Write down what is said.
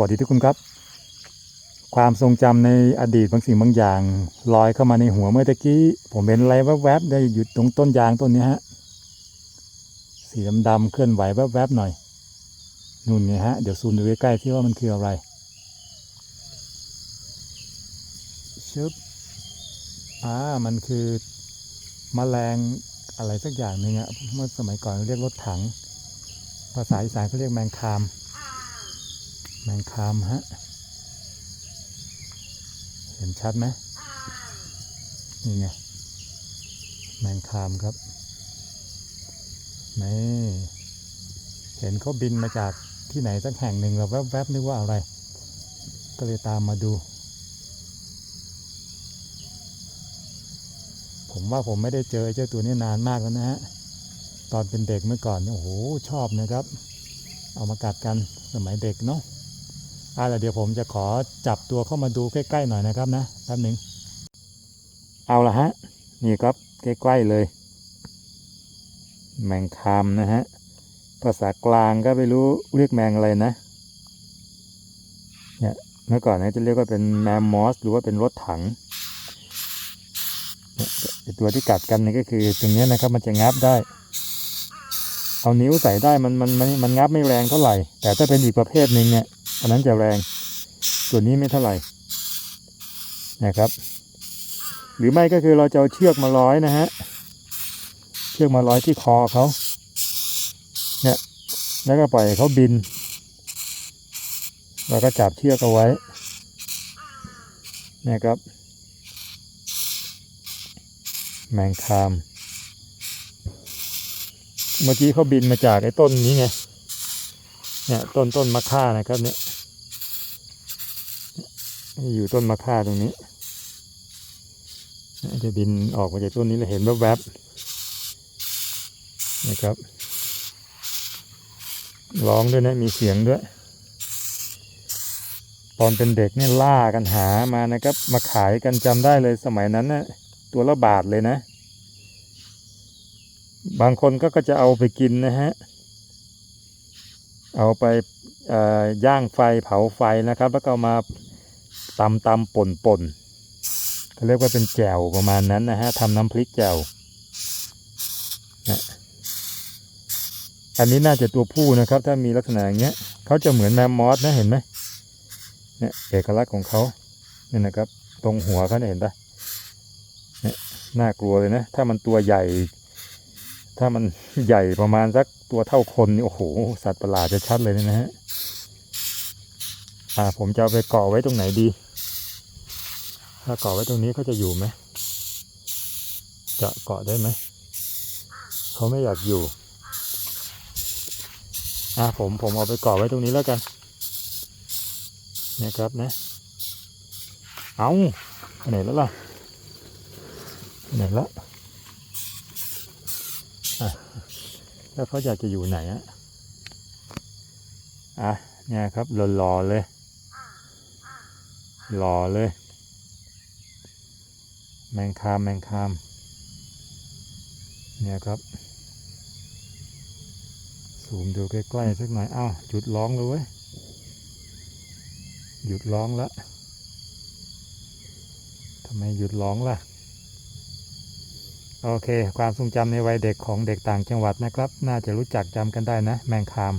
วัสดีทุกคนครับ ความทรงจำในอดีตบางสิ่งบางอย่างลอยเข้ามาในหัวเมื่อตะกี้ ผมเห็นอะไรแวบๆได้หยุดตรงต้นยางต้นนี้ฮะสีดำๆเคลื่อนไหวแวบๆหน่อยนู่นไงฮะเดี๋ยวซูมดูใกล้ๆที่ว่ามันคืออะไรชึบอ่ามันคือมแมลงอะไรสักอย่างหนึ่งอะเมื่อสมัยก่อนเรียกรถถัง ภาษาอีสานเขาเรียกแมงคาม แมงคามฮะ เห็นชัดไหมนี่ไงแมงคามครับนี่เห็นเขาบินมาจากที่ไหนสักแห่งหนึ่งเราแวบๆนึกว่าอะไร ก็เลยตามมาดู ผมว่าผมไม่ได้เจอเจ้าตัวนี้นานมากแล้วนะฮะ ตอนเป็นเด็กเมื่อก่อนเนี่ยโอ้โหชอบนะครับ เอามากัดกันสมัยเด็กเนาะ อะแล้วเดี๋ยวผมจะขอจับตัวเข้ามาดูใกล้ๆหน่อยนะครับนะแป๊บหนึ่งเอาละฮะ นี่ครับใกล้ๆเลย แมงคามนะฮะ ภาษากลางก็ไม่รู้เรียกแมงอะไรนะ เนี่ยเมื่อก่อนนี่ยจะเรียกว่าเป็นแมมมอส หรือว่าเป็นรถถังตัวที่กัดกันนี่ก็คือตรงนี้นะครับมันจะงับได้ เอานิ้วใส่ได้มันมันมันมันงับไม่แรงเท่าไหร่ แต่ถ้าเป็นอีกประเภทหนึ่งเนี่ย อันนั้นจะแรง ส่วนนี้ไม่เท่าไหร่นะครับ หรือไม่ก็คือเราจะเอาเชือกมาร้อยนะฮะ เชือกมาร้อยที่คอเขาเนี่ยแล้วก็ปล่อยเขาบิน เราก็จับเชือกเอาไว้นะครับ แมงคาม เมื่อกี้เขาบินมาจากไอ้ต้นนี้ไง เนี่ยต้นต้นมะค่านะครับเนี่ยอยู่ต้นมะค่าตรงนี้จะบินออกมาจากต้นนี้เราเห็นแวบๆนะครับร้องด้วยนะมีเสียงด้วย ตอนเป็นเด็กเนี่ยล่ากันหามานะครับ มาขายกันจำได้เลยสมัยนั้นนะตัวละบาทเลยนะ บางคนก็ก็จะเอาไปกินนะฮะ เอาไปย่างไฟเผาไฟนะครับ แล้วก็เอามาตำตำป่นป่นเขาเรียกว่าเป็นแจ่วประมาณนั้นนะฮะทำน้ำพริกแจ่วนะอันนี้น่าจะตัวผู้นะครับ ถ้ามีลักษณะอย่างเงี้ยเขาจะเหมือนแมมมอสนะเห็นไหมเนี่ยเอกลักษณ์ของเขาเนี่ยนะครับ ตรงหัวเขาเนี่ยเห็นปะเนี่ยน่ากลัวเลยนะ ถ้ามันตัวใหญ่ ถ้ามันใหญ่ประมาณสักตัวเท่าคนนี่โอ้โห สัตว์ประหลาดจะชัดเลยนะฮะอ่าผมจะเอาไปเกาะไว้ตรงไหนดี ถ้าเกาะไว้ตรงนี้เขาจะอยู่ไหมจะเกาะได้ไหมเขาไม่อยากอยู่อ่าผมผมเอาไปเกาะไว้ตรงนี้แล้วกันนะครับนะ เอาไหนแล้วล่ะไหนแล้ว แล้วเขาอยากจะอยู่ไหนอะอะเนี่ยครับหล่อๆเลย หล่อเลย แมงคามแมงคาม เนี่ยครับสูมดูใกล้ๆสักหน่อยอ้าวหยุดร้องเลยเว้ยหยุดร้องละทำไมหยุดร้องล่ะ โอเค ความทรงจำในวัยเด็กของเด็กต่างจังหวัดนะครับ น่าจะรู้จักจำกันได้นะ แมงคาม